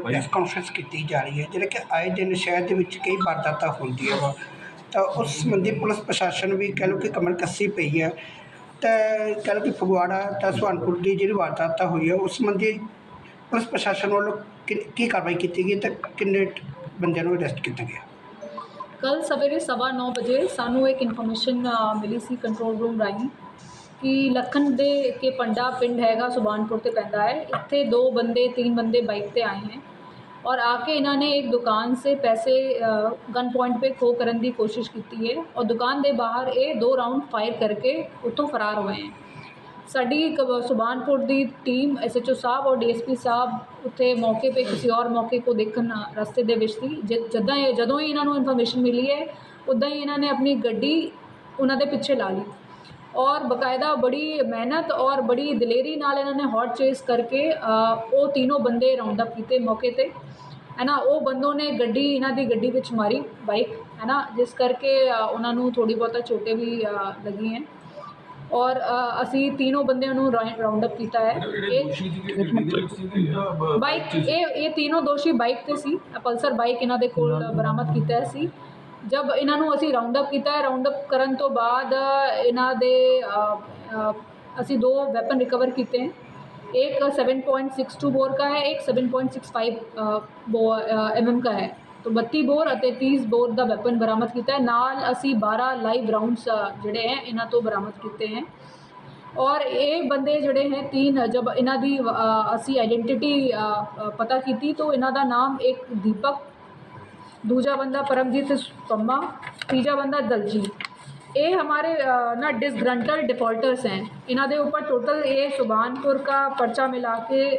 Press conference ਕੀਤੀ ਜਾ ਰਹੀ ਹੈ ਜਿਹੜਾ ਕਿ ਆਏ ਦਿਨ ਸ਼ਹਿਰ ਦੇ ਵਿੱਚ ਕਈ ਵਾਰਦਾਤਾਂ ਹੁੰਦੀਆਂ ਵਾ। ਤਾਂ ਉਸ ਸੰਬੰਧੀ ਪੁਲਿਸ ਪ੍ਰਸ਼ਾਸਨ ਵੀ ਕਹਿ ਲਓ ਕਿ ਕਮਰ ਕੱਸੀ ਪਈ ਹੈ। ਤਾਂ ਕਹਿ ਲਓ ਕਿ ਫਗਵਾੜਾ ਤਾਂ ਸੁਹਾਨਪੁਰ ਦੀ ਜਿਹੜੀ ਵਾਰਦਾਤਾਂ ਹੋਈ ਹੈ ਉਸ ਸੰਬੰਧੀ ਪੁਲਿਸ ਪ੍ਰਸ਼ਾਸਨ ਵੱਲੋਂ ਕਿ- ਕੀ ਕਾਰਵਾਈ ਕੀਤੀ ਗਈ ਤੇ ਕਿੰਨੇ ਬੰਦਿਆਂ ਨੂੰ ਅਰੈਸਟ ਕੀਤਾ ਗਿਆ? ਕੱਲ ਸਵੇਰੇ ਸਵਾ ਨੌ ਵਜੇ ਸਾਨੂੰ ਇੱਕ ਇਨਫੋਰਮੇਸ਼ਨ ਮਿਲੀ ਸੀ ਕੰਟਰੋਲ ਰੂਮ ਰਾਹੀਂ ਕਿ ਲਖਨ ਦੇ ਕੇ ਪੰਡਾ ਪਿੰਡ ਹੈਗਾ ਸੁਬਾਨਪੁਰ ਤੇ ਪੈਂਦਾ ਹੈ ਇੱਥੇ ਦੋ ਬੰਦੇ तीन बंदे बाइक पे आए हैं और आके इन्होंने एक दुकान से पैसे गन पॉइंट पे खो करन ਦੀ ਕੋਸ਼ਿਸ਼ ਕੀਤੀ ਹੈ ਔਰ ਦੁਕਾਨ ਦੇ ਬਾਹਰ ਇਹ ਦੋ ਰਾਉਂਡ ਫਾਇਰ ਕਰਕੇ ਉੱਥੋਂ ਫਰਾਰ ਹੋਏ ਹੈ ਸਾਡੀ ਕ- ਸੁਬਾਨਪੁਰ ਦੀ ਟੀਮ ਐਸਐਚਓ ਸਾਹਿਬ ਔਰ ਡੀਐਸਪੀ ਸਾਹਿਬ ਉੱਥੇ ਮੌਕੇ 'ਤੇ ਕਿਸੇ ਔਰ ਮੌਕੇ ਕੋ ਦੇਖਣ ਰਸਤੇ ਦੇ ਵਿੱਚ ਸੀ ਜ- ਜਦਾਂ ਇਹ ਜਦੋਂ ਹੀ ਇਹਨਾਂ ਨੂੰ ਇਨਫੋਰਮੇਸ਼ਨ ਮਿਲੀ ਹੈ ਉੱਦਾਂ ਹੀ ਇਹਨਾਂ ਨੇ ਆਪਣੀ ਗੱਡੀ ਉਹਨਾਂ ਦੇ ਪਿੱਛੇ ਲਾ ਲਈ ਔਰ ਬਕਾਇਦਾ ਬੜੀ ਮਿਹਨਤ ਔਰ ਬੜੀ ਦਲੇਰੀ ਨਾਲ ਇਹਨਾਂ ਨੇ ਹੌਟ ਚੇਸ ਕਰਕੇ ਉਹ ਤਿੰਨੋਂ ਬੰਦੇ ਰਾਉਂਡ ਅਪ ਕੀਤੇ ਮੌਕੇ ਤੇ। ਹੈ ਨਾ ਉਹ ਬੰਦੋਂ ਨੇ ਗੱਡੀ ਇਹਨਾਂ ਦੀ ਗੱਡੀ ਵਿੱਚ ਮਾਰੀ ਬਾਈਕ ਹੈ ਨਾ ਜਿਸ ਕਰਕੇ ਉਹਨਾਂ ਨੂੰ ਥੋੜੀ ਬਹੁਤਾ ਚੋਟੇ ਵੀ ਲੱਗੀ ਹੈ ਔਰ ਅਸੀਂ ਤਿੰਨੋਂ ਬੰਦਿਆਂ ਨੂੰ ਰਾਉਂਡ ਅਪ ਕੀਤਾ ਹੈ ਇਹ ਬਾਈਕ ਇਹ ਇਹ ਤਿੰਨੋਂ ਦੋਸ਼ੀ ਬਾਈਕ ਤੇ ਸੀ। ਪਲਸਰ ਬਾਈਕ ਇਹਨਾਂ ਦੇ ਕੋਲ ਬਰਾਮਦ ਕੀਤਾ ਸੀ। ਜਬ ਇਹਨਾਂ ਨੂੰ ਅਸੀਂ ਰਾਉਂਡ ਅਪ ਕੀਤਾ ਹੈ ਰਾਉਂਡ ਅਪ ਕਰਨ ਤੋਂ ਬਾਅਦ ਇਹਨਾਂ ਦੇ ਅ, ਅ, ਅਸੀਂ ਦੋ ਵੈਪਨ ਰਿਕਵਰ ਕੀਤੇ हैं एक 7.62 बोर का है एक 7.65 एम एम का है तो 32 ਬੋਰ ਅਤੇ 30 ਬੋਰ ਦਾ ਵੈਪਨ ਬਰਾਮਦ ਕੀਤਾ ਹੈ ਨਾਲ ਅਸੀਂ 12 ਲਾਈਵ ਰਾਉਂਡਸ ਜਿਹੜੇ ਹੈ ਇਹਨਾਂ ਤੋਂ ਬਰਾਮਦ ਕੀਤੇ ਹੈ ਔਰ ਇਹ ਬੰਦੇ ਜਿਹੜੇ ਹੈ तीन जब ਇਹਨਾਂ ਦੀ ਅ, ਅਸੀਂ ਆਇਡੈਂਟੀਟੀ ਪਤਾ ਕੀਤੀ ਤਾਂ ਇਹਨਾਂ ਦਾ ਨਾਮ ਇੱਕ ਦੀਪਕ दूजा बंदा परमजीत पम्मा तीजा बंदा दलजीत। ये हमारे ना डिसग्रंटल डिफॉल्टर्स हैं। इन्होंने ऊपर टोटल ये सुबहानपुर का पर्चा मिला के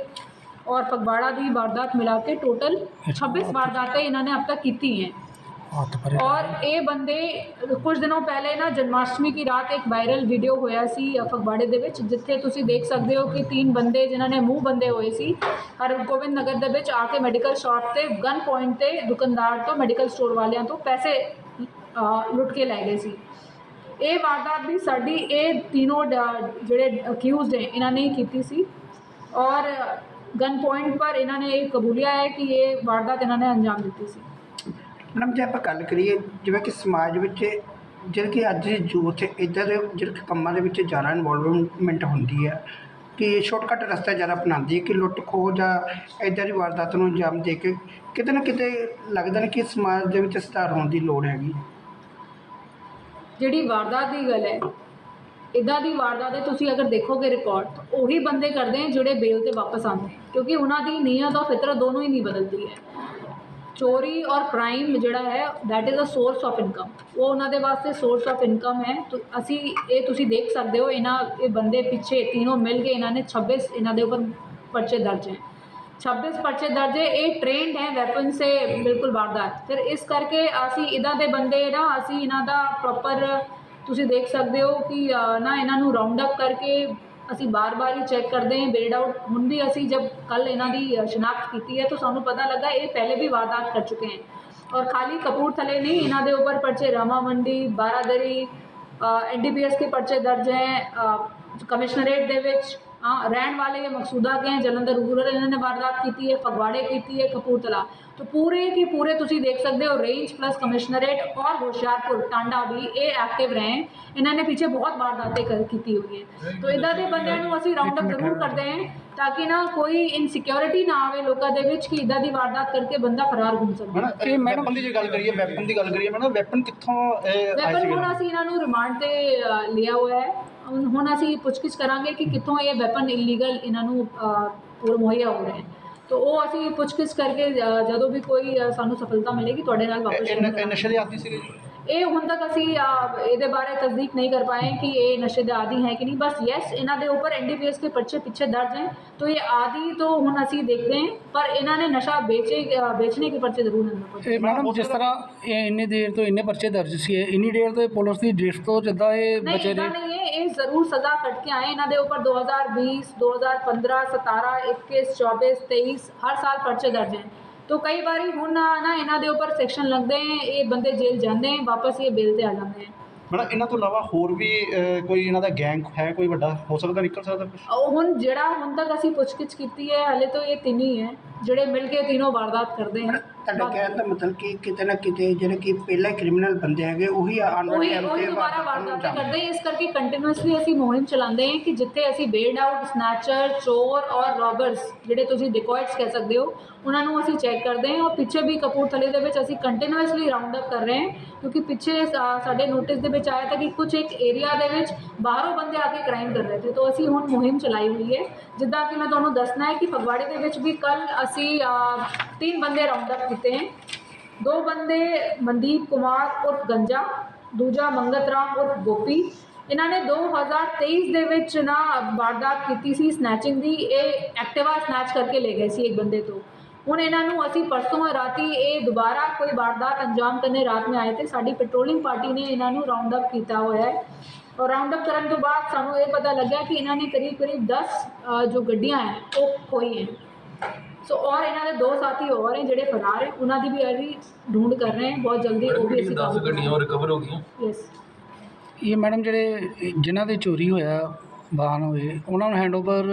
और फगवाड़ा की वारदात मिला के टोटल अच्छा। छब्बीस वारदातें इन्होंने अब तक की हैं। ਔਰ ਇਹ ਬੰਦੇ ਕੁਝ ਦਿਨੋਂ ਪਹਿਲੇ ਨਾ ਜਨਮਾਸ਼ਟਮੀ ਦੀ ਰਾਤ ਇੱਕ ਵਾਇਰਲ ਵੀਡੀਓ ਹੋਇਆ ਸੀ ਫਗਵਾੜੇ ਦੇ ਵਿੱਚ, ਜਿੱਥੇ ਤੁਸੀਂ ਦੇਖ ਸਕਦੇ ਹੋ ਕਿ ਤਿੰਨ ਬੰਦੇ ਜਿਨ੍ਹਾਂ ਨੇ ਮੂੰਹ ਬੰਦੇ ਹੋਏ ਸੀ, ਹਰ ਗੋਬਿੰਦ ਨਗਰ ਦੇ ਵਿੱਚ ਆ ਕੇ ਮੈਡੀਕਲ ਸ਼ਾਪ ਤੇ ਗਨ ਪੁਆਇੰਟ ਤੇ ਦੁਕਾਨਦਾਰ ਤੋਂ ਮੈਡੀਕਲ ਸਟੋਰ ਵਾਲਿਆਂ ਤੋਂ ਪੈਸੇ ਲੁੱਟ ਕੇ ਲੈ ਗਏ ਸੀ। ਇਹ ਵਾਰਦਾਤ ਵੀ ਸਾਡੀ ਇਹ ਤਿੰਨੋਂ ਡ- ਜਿਹੜੇ ਅਕਿਊਜ਼ਡ ਨੇ, ਇਹਨਾਂ ਨੇ ਕੀਤੀ ਸੀ। ਔਰ ਗਨ ਪੁਆਇੰਟ ਪਰ ਇਹਨਾਂ ਨੇ ਇਹ ਕਬੂਲਿਆ ਹੈ ਕਿ ਇਹ ਵਾਰਦਾਤ ਇਹਨਾਂ ਨੇ ਅੰਜਾਮ ਦਿੱਤੀ ਸੀ। ਮੈਡਮ, ਜੇ ਆਪਾਂ ਗੱਲ ਕਰੀਏ ਜਿਵੇਂ ਕਿ ਸਮਾਜ ਵਿੱਚ ਜਿਹੜੇ ਕਿ ਅੱਜ ਦੀ ਯੂਥ ਇੱਦਾਂ ਦੇ ਜਿਹੜੇ ਕਿ ਕੰਮਾਂ ਦੇ ਵਿੱਚ ਜ਼ਿਆਦਾ ਇਨਵੋਲਵਮੈਂਟ ਹੁੰਦੀ ਹੈ ਕਿ ਸ਼ਾਰਟਕਟ ਰਸਤਾ ਜ਼ਿਆਦਾ ਅਪਣਾਉਂਦੀ ਹੈ ਕਿ ਲੁੱਟ ਖੋਹ ਜਾਂ ਇੱਦਾਂ ਦੀ ਵਾਰਦਾਤ ਨੂੰ ਅੰਜਾਮ ਦੇ ਕੇ ਕਿਤੇ ਨਾ ਕਿਤੇ ਲੱਗਦਾ ਨਾ ਕਿ ਸਮਾਜ ਦੇ ਵਿੱਚ ਸੁਧਾਰ ਹੋਣ ਦੀ ਲੋੜ ਹੈਗੀ ਜਿਹੜੀ ਵਾਰਦਾਤ ਦੀ ਗੱਲ ਹੈ, ਇਦਾਂ ਦੀ ਵਾਰਦਾਤ ਹੈ, ਤੁਸੀਂ ਅਗਰ ਦੇਖੋਗੇ ਰਿਕਾਰਡ ਤਾਂ ਉਹੀ ਬੰਦੇ ਕਰਦੇ ਹੈ ਜਿਹੜੇ ਬੇਲ ਤੇ ਵਾਪਸ ਆਉਂਦੇ ਕਿਉਂਕਿ ਉਹਨਾਂ ਦੀ ਨੀਅਤ ਔਰ ਫਿਤਰਤ ਦੋਨੋਂ ਹੀ ਨਹੀਂ ਬਦਲਦੀ ਹੈ। ਚੋਰੀ ਔਰ ਕ੍ਰਾਈਮ ਜਿਹੜਾ ਹੈ that is a source of income ਉਹ ਉਹਨਾਂ ਦੇ ਵਾਸਤੇ ਸੋਰਸ ਆਫ ਇਨਕਮ ਹੈ। ਤੋ, ਅਸੀਂ ਇਹ ਤੁਸੀਂ ਦੇਖ ਸਕਦੇ ਹੋ, ਇਹਨਾਂ, ਇਹ ਬੰਦੇ ਪਿੱਛੇ ਤਿੰਨੋਂ ਮਿਲ ਕੇ ਇਹਨਾਂ ਨੇ 26 ਇਹਨਾਂ ਦੇ ਉੱਪਰ ਪਰਚੇ ਦਰਜ ਹੈ। 26 ਪਰਚੇ ਦਰਜ ਹੈ, ਇਹ ਟ੍ਰੇਨਡ ਹੈ ਵੈਪਨ ਸੇ ਬਿਲਕੁਲ ਵਾਰਦਾਤ। ਫਿਰ ਇਸ ਕਰਕੇ ਅਸੀਂ ਇਦਾਂ ਦੇ ਬੰਦੇ ਨਾ, ਅਸੀਂ ਇਹਨਾਂ ਦਾ ਪ੍ਰੋਪਰ ਤੁਸੀਂ ਦੇਖ ਸਕਦੇ ਹੋ ਕਿ ਨਾ ਇਹਨਾਂ ਨੂੰ ਰਾਉਂਡ ਅਪ ਕਰਕੇ ਅਸੀਂ ਬਾਰ-ਬਾਰ ਹੀ ਚੈੱਕ ਕਰਦੇ ਹਾਂ ਬਿਲਡ ਆਊਟ ਹੁਣ ਵੀ ਅਸੀਂ ਜਬ ਕੱਲ ਇਹਨਾਂ ਦੀ ਸ਼ਨਾਖਤ ਕੀਤੀ ਹੈ, ਤਾਂ ਸਾਨੂੰ ਪਤਾ ਲੱਗਾ ਇਹ ਪਹਿਲੇ ਵੀ ਵਾਰਦਾਤ ਕਰ ਚੁੱਕੇ ਹਨ ਔਰ ਖਾਲੀ ਕਪੂਰਥਲੇ ਨਹੀਂ, ਇਹਨਾਂ ਦੇ ਉੱਪਰ ਪਰਚੇ ਰਾਮਾ ਮੰਡੀ, ਬਾਰਾਦਰੀ ਐਨਡੀਪੀਐਸ ਕੇ ਪਰਚੇ ਦਰਜ ਹੈ ਕਮਿਸ਼ਨਰੇਟ ਦੇ ਵਿੱਚ। ਰਹਿਣ ਵਾਲੇ ये ਮਕਸੂਦਾ ਕੇ ਜਲੰਧਰ ਰੂਰਲ ਇਹਨਾਂ ਨੇ ਵਾਰਦਾਤ ਕੀਤੀ ਹੈ ਫਗਵਾੜੇ ਕੀਤੀ ਹੈ ਕਪੂਰਥਲਾ। तो पूरे के पूरे ਤੁਸੀਂ ਦੇਖ ਸਕਦੇ ਹੋ ਰੇਂਜ ਪਲਸ ਕਮਿਸ਼ਨਰੇਟ ਔਰ ਹੁਸ਼ਿਆਰਪੁਰ ਟਾਂਡਾ ਵੀ ਇਹ ਐਕਟਿਵ ਰਹੇ। ਇਹਨਾਂ ਨੇ ਪਿੱਛੇ ਬਹੁਤ ਵਾਰਦਾਤਾਂ ਕਰ ਕੀਤੀ ਹੋਈ ਹੈ। तो ਇਦਾਂ ਦੇ ਬੰਦਿਆਂ ਨੂੰ ਅਸੀਂ ਰਾਉਂਡ ਅਪ ਜ਼ਰੂਰ ਕਰਦੇ ਹਾਂ ਤਾਂ ਕਿ ਨਾ ਕੋਈ ਇਨਸਿਕਿਉਰਿਟੀ ਨਾ ਆਵੇ ਲੋਕਾਂ ਦੇ ਵਿੱਚ ਕਿ ਇਦਾਂ ਦੀ ਵਾਰਦਾਤ ਕਰਕੇ ਬੰਦਾ ਫਰਾਰ ਘੁੰਮ ਸਕਦਾ ਇਹ ਮੈਡਮ ਦੀ ਜੇ ਗੱਲ ਕਰੀਏ ਵੈਪਨ ਦੀ ਗੱਲ ਕਰੀਏ ਮੈਡਮ ਵੈਪਨ ਕਿੱਥੋਂ ਵੈਪਨ ਹੁਣ ਅਸੀਂ ਇਹਨਾਂ ਨੂੰ ਰਿਮਾਂਡ ਤੇ ਲਿਆ ਹੋਇਆ ਹੈ। ਹੁਣ ਅਸੀਂ ਪੁੱਛਗਿੱਛ ਕਰਾਂਗੇ ਕਿ ਕਿੱਥੋਂ ਇਹ ਵੈਪਨ ਇਲੀਗਲ ਇਹਨਾਂ ਨੂੰ ਮੁਹੱਈਆ ਹੋ ਰਹੇ ਤੋ ਉਹ ਅਸੀਂ ਪੁੱਛਗਿੱਛ ਕਰਕੇ ਜਦੋਂ ਵੀ ਕੋਈ ਸਾਨੂੰ ਸਫਲਤਾ ਮਿਲੇਗੀ ਤੁਹਾਡੇ ਨਾਲ ਵਾਪਸ ਇਹ ਨਸ਼ੇ ਦੇ ਆਦੀ ਸੀਗੇ ਇਹ ਹੁਣ ਤੱਕ ਅਸੀਂ ਇਹਦੇ ਬਾਰੇ ਤਸਦੀਕ ਨਹੀਂ ਕਰ ਪਾਏ ਕਿ ਇਹ ਨਸ਼ੇ ਦੇ ਆਦੀ ਹੈ ਕਿ ਨਹੀਂ। ਬਸ ਯੈਸ ਇਹਨਾਂ ਦੇ ਉੱਪਰ ਐਨਡੀਪੀਐਸ ਦੇ ਪਰਚੇ ਪਿੱਛੇ ਦਰਜ ਹੈ। ਤੋ ਇਹ ਆਦੀ ਤੋਂ ਹੁਣ ਅਸੀਂ ਦੇਖਦੇ ਹਾਂ ਪਰ ਇਹਨਾਂ ਨੇ ਨਸ਼ਾ ਵੇਚੇ ਵੇਚਣੇ ਦੇ ਪਰਚੇ ਜ਼ਰੂਰ ਅੰਦਰ ਮੈਡਮ ਜਿਸ ਤਰ੍ਹਾਂ ਇਹ ਇੰਨੇ ਦੇਰ ਤੋਂ ਇੰਨੇ ਪਰਚੇ ਦਰਜ ਸੀ ਇੰਨੀ ਦੇਰ ਤੋਂ ਪੁਲਿਸ ਦੀ ਡ੍ਰਿਫਟ ਤੋਂ ਜਿੱਦਾਂ ਇਹ ਬਚੇ ਨੇ ਹੈ ਇਹ ਜ਼ਰੂਰ ਸਜ਼ਾ ਕੱਟ ਕੇ ਆਏ ਇਹਨਾਂ ਦੇ ਉੱਪਰ 2020 2015 17 21 24 23 ਹਰ ਸਾਲ ਪਰਚੇ ਦਰਜ ਹੈ तो कई बारी ਹੁਣ ਨਾ ਨਾ ਇਹਨਾਂ ਦੇ ਉੱਪਰ ਸੈਕਸ਼ਨ ਲੱਗਦੇ ਹੈ ਇਹ ਬੰਦੇ ਜੇਲ੍ਹ ਜਾਂਦੇ ਹੈ ਵਾਪਸ ਇਹ ਬੇਲ ਤੇ ਆ ਜਾਂਦੇ ਹੈ ਮੈਡਮ ਇਹਨਾਂ ਤੋਂ ਇਲਾਵਾ ਹੋਰ ਵੀ ਅਹ, ਕੋਈ ਇਹਨਾਂ ਦਾ ਗੈਂਗ ਹੈ ਕੋਈ ਵੱਡਾ ਹੋ ਸਕਦਾ ਨਿਕਲ ਸਕਦਾ ਕੁਝ ਉਹ ਹੁਣ ਜਿਹੜਾ ਹੁਣ ਤੱਕ ਅਸੀਂ ਪੁੱਛਗਿੱਛ ਕੀਤੀ ਹੈ ਹਲੇ ਤਾਂ ਇਹ ਤਿੰਨ ਹੀ ਹੈ ਜਿਹੜੇ ਮਿਲ ਕੇ ਤਿੰਨੋਂ ਵਾਰਦਾਤ ਕਰਦੇ ਹਨ ਤੁਹਾਡਾ ਕਹਿਣ ਦਾ ਮਤਲਬ ਕਿ ਕਿਤੇ ਨਾ ਕਿਤੇ ਜਿਹੜੇ ਕਿ ਪਹਿਲਾਂ ਕ੍ਰਿਮੀਨਲ ਬੰਦੇ ਹੈਗੇ ਉਹੀ ਵਾਲੇ ਉਹੀ ਟਾਈਮ ਉਹੀ ਤੇ ਦੁਬਾਰਾ ਵਾਰਦਾਤਾਂ ਕਰਦੇ ਇਸ ਕਰਕੇ ਕੰਟੀਨਿਊਸਲੀ ਅਸੀਂ ਮੁਹਿੰਮ ਚਲਾਉਂਦੇ ਹਾਂ ਕਿ ਜਿੱਥੇ ਅਸੀਂ ਬੇਡ ਆਊਟ ਸਨੈਚਰ ਚੋਰ ਔਰ ਰੋਬਰਸ ਜਿਹੜੇ ਤੁਸੀਂ ਡਿਕੋਇਟਸ ਕਹਿ ਸਕਦੇ ਹੋ ਉਹਨਾਂ ਨੂੰ ਅਸੀਂ ਚੈੱਕ ਕਰਦੇ ਹਾਂ। ਔਰ ਪਿੱਛੇ ਵੀ ਕਪੂਰਥਲੇ ਦੇ ਵਿੱਚ ਅਸੀਂ ਕੰਟੀਨਿਊਸਲੀ ਰਾਉਂਡ ਅਪ ਕਰ ਰਹੇ ਹਾਂ ਕਿਉਂਕਿ ਪਿੱਛੇ ਸਾਡੇ ਨੋਟਿਸ ਦੇ ਵਿੱਚ ਆਇਆ ਤਾਂ ਕਿ ਕੁਝ ਇੱਕ ਏਰੀਆ ਦੇ ਵਿੱਚ ਬਾਹਰੋਂ ਬੰਦੇ ਆ ਕੇ ਕ੍ਰਾਈਮ ਕਰ ਰਹੇ ਸੀ। ਤਾਂ ਅਸੀਂ ਹੁਣ ਮੁਹਿੰਮ ਚਲਾਈ ਹੋਈ ਹੈ। ਜਿੱਦਾਂ ਕਿ ਮੈਂ ਤੁਹਾਨੂੰ ਦੱਸਣਾ ਹੈ ਕਿ ਫਗਵਾੜੇ ਦੇ ਵਿੱਚ ਵੀ ਕੱਲ ਅਸੀਂ ਤਿੰਨ ਬੰਦੇ ਰਾਉਂਡ ਅਪ ਕੀਤੇ ਹੈ। ਦੋ ਬੰਦੇ ਮਨਦੀਪ ਕੁਮਾਰ ਉਰਫ ਗੰਜਾ, ਦੂਜਾ ਮੰਗਤ ਰਾਮ ਉਰਫ ਗੋਪੀ। ਇਹਨਾਂ ਨੇ 2023 ਦੇ ਵਿੱਚ ਨਾ ਵਾਰਦਾਤ ਕੀਤੀ ਸੀ ਸਨੈਚਿੰਗ ਦੀ। ਇਹ ਐਕਟਿਵਾ ਸਨੈਚ ਕਰਕੇ ਲੈ ਗਏ ਸੀ ਇੱਕ ਬੰਦੇ ਤੋਂ। ਹੁਣ ਇਹਨਾਂ ਨੂੰ ਅਸੀਂ ਪਰਸੋਂ ਰਾਤੀ ਇਹ ਦੁਬਾਰਾ ਕੋਈ ਵਾਰਦਾਤ ਅੰਜਾਮ ਕਰਨੇ ਰਾਤ ਨੂੰ ਆਏ ਤੇ ਸਾਡੀ ਪੈਟਰੋਲਿੰਗ ਪਾਰਟੀ ਨੇ ਇਹਨਾਂ ਨੂੰ ਰਾਉਂਡ ਅਪ ਕੀਤਾ ਹੋਇਆ ਹੈ। ਔਰ ਰਾਉਂਡ ਅਪ ਕਰਨ ਤੋਂ ਬਾਅਦ ਸਾਨੂੰ ਇਹ ਪਤਾ ਲੱਗਿਆ ਕਿ ਇਹਨਾਂ ਨੇ ਕਰੀਬ ਕਰੀਬ 10 ਜੋ ਗੱਡੀਆਂ ਹੈ, ਉਹ ਖੋਈ ਹੈ ਸੋ ਔਰ ਇਹਨਾਂ ਦੇ ਦੋ ਸਾਥੀ ਹੋਰ ਹੈ ਜਿਹੜੇ ਫਰਾਰ ਹੈ ਉਹਨਾਂ ਦੀ ਵੀ ਅਸੀਂ ਢੂੰਡ ਕਰ ਰਹੇ ਹਾਂ ਬਹੁਤ ਜਲਦੀ ਉਹ ਵੀ ਅਸੀਂ 10 ਗੱਡੀਆਂ ਹੋਰ ਰਿਕਵਰ ਹੋ ਗਈਆਂ ਯੈਸ ਇਹ ਮੈਡਮ ਜਿਹੜੇ ਜਿਨ੍ਹਾਂ ਦੇ ਚੋਰੀ ਹੋਇਆ ਵਾਹਨ ਹੋਏ ਉਹਨਾਂ ਨੂੰ ਹੈਂਡਓਵਰ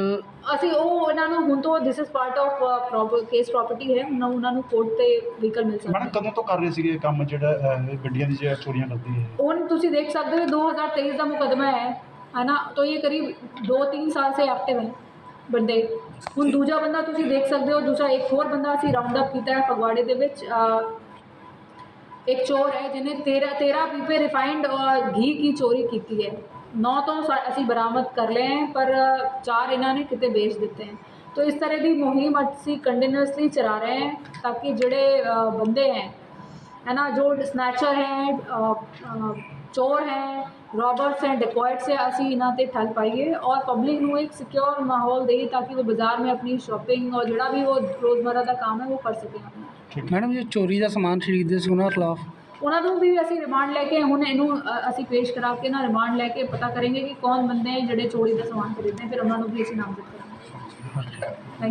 ਅਸੀਂ ਉਹ ਉਹਨਾਂ ਨੂੰ ਹੁਣ ਤੋਂ this is part of case property ਹੈ ਉਹਨਾਂ ਉਹਨਾਂ ਨੂੰ ਕੋਰਟ ਤੇ ਵਹੀਕਲ ਮਿਲ ਸਕਦਾ ਮੈਡਮ ਹੈ ਕਦੋਂ ਤੋਂ ਕਰ ਰਹੇ ਸੀਗੇ ਇਹ ਕੰਮ ਜਿਹੜਾ ਅਹ, ਗੱਡੀਆਂ ਦੀ ਜਿਹੜਾ ਚੋਰੀਆਂ ਕਰਦੀ ਹੈ ਹੁਣ ਤੁਸੀਂ देख सकते हो 2023 का मुकदमा है है ना तो ये करीब दो तीन साल से एक्टिव है ਬੰਦੇ ਹੁਣ ਦੂਜਾ ਬੰਦਾ ਤੁਸੀਂ ਦੇਖ ਸਕਦੇ ਹੋ ਦੂਸਰਾ ਇੱਕ ਹੋਰ ਬੰਦਾ ਅਸੀਂ ਰਾਉਂਡ ਅਪ ਕੀਤਾ ਹੈ ਫਗਵਾੜੇ ਦੇ ਵਿੱਚ ਅ, ਇੱਕ ਚੋਰ ਹੈ ਜਿਹਨੇ 13 13 ਪੀਪੇ ਰਿਫਾਈਨਡ ਔਰ ਘੀ ਕੀ ਚੋਰੀ ਕੀਤੀ ਹੈ ਨੌ ਤੋਂ ਸਾ- ਅਸੀਂ ਬਰਾਮਦ ਕਰ ਲਏ हैं पर ਚਾਰ ਇਹਨਾਂ ਨੇ ਕਿਤੇ ਵੇਚ ਦਿੱਤੇ हैं तो इस तरह ਦੀ ਮੁਹਿੰਮ ਅਸੀਂ ਕੰਟੀਨਿਊਸਲੀ ਚਲਾ ਰਹੇ हैं ताकि ਜਿਹੜੇ ਅ, ਬੰਦੇ हैं है ना जो स्नैचर हैं अ, अ, चोर हैं ਰੌਬਰਸ ਐਂਡ ਡਿਕੋਇਟ ਸੇ ਅਸੀਂ ਇਹਨਾਂ ਤੇ ਠੱਲ ਪਾਈਏ ਔਰ ਪਬਲਿਕ ਨੂੰ ਇੱਕ ਸਿਕਿਉਰ ਮਾਹੌਲ ਦੇਈਏ ਤਾਂ ਕਿ ਉਹ ਬਾਜ਼ਾਰ ਮੇਂ ਆਪਣੀ ਸ਼ਾਪਿੰਗ ਔਰ ਜਿਹੜਾ ਵੀ ਉਹ ਰੋਜ਼ਮਰਰਾ ਦਾ ਕੰਮ ਹੈ ਉਹ ਕਰ ਸਕੇ ਠੀਕ ਮੈਡਮ ਜੋ ਚੋਰੀ ਦਾ ਸਮਾਨ ਖਰੀਦਦੇ ਸੀ ਉਹਨਾਂ ਖਿਲਾਫ? ਉਹਨਾਂ ਨੂੰ ਵੀ ਅਸੀਂ ਰਿਮਾਂਡ ਲੈ ਕੇ ਹੁਣ ਇਹਨੂੰ ਅਸੀਂ ਪੇਸ਼ ਕਰਾ ਕੇ ਨਾ ਰਿਮਾਂਡ ਲੈ ਕੇ ਪਤਾ ਕਰਾਂਗੇ ਕਿ ਕੌਣ ਬੰਦੇ ਜਿਹੜੇ ਚੋਰੀ ਦਾ ਸਮਾਨ ਖਰੀਦਦੇ ਫਿਰ ਉਹਨਾਂ ਨੂੰ ਵੀ ਅਸੀਂ ਨਾਮਜ਼ਦ ਕਰਾਂਗੇ।